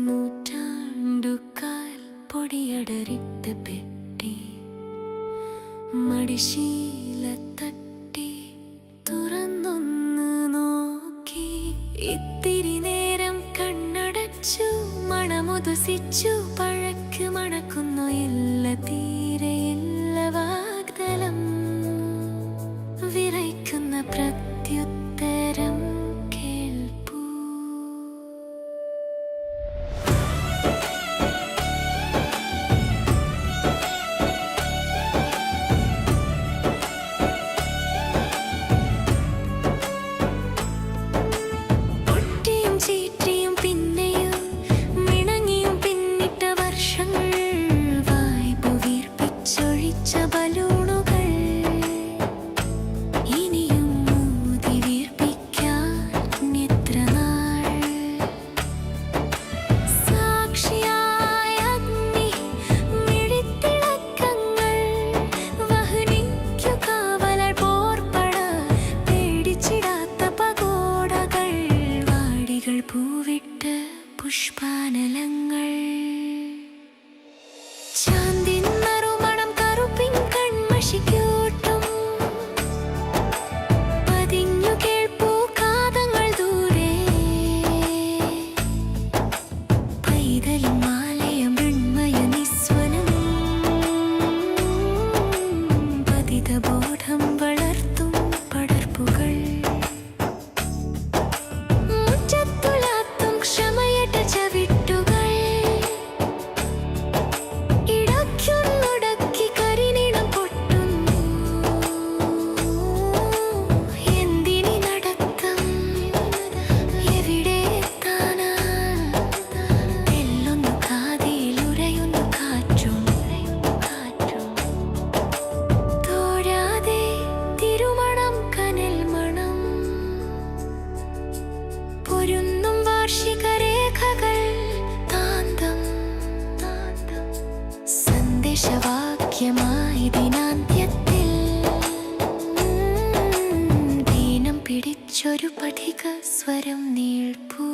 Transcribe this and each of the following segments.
നൂറ്റാണ്ടുക്കാൽ പൊടിയടരിട്ട പെട്ടി. മടിശീല തട്ടി തുറന്നൊന്ന് നോക്കി. ഇത്തിരി നേരം കണ്ണടച്ചു മണമുതുസിച്ചു പഴക്ക് മണക്കുന്നു ഇല്ലതീ ഒരു പഠിക താന്തം സന്ദേശവാക്യമായി പിടിച്ചൊരു സ്വരം നീൾപ്പൂ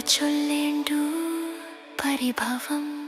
ചൊല്ലേണ്ടു പരിഭവം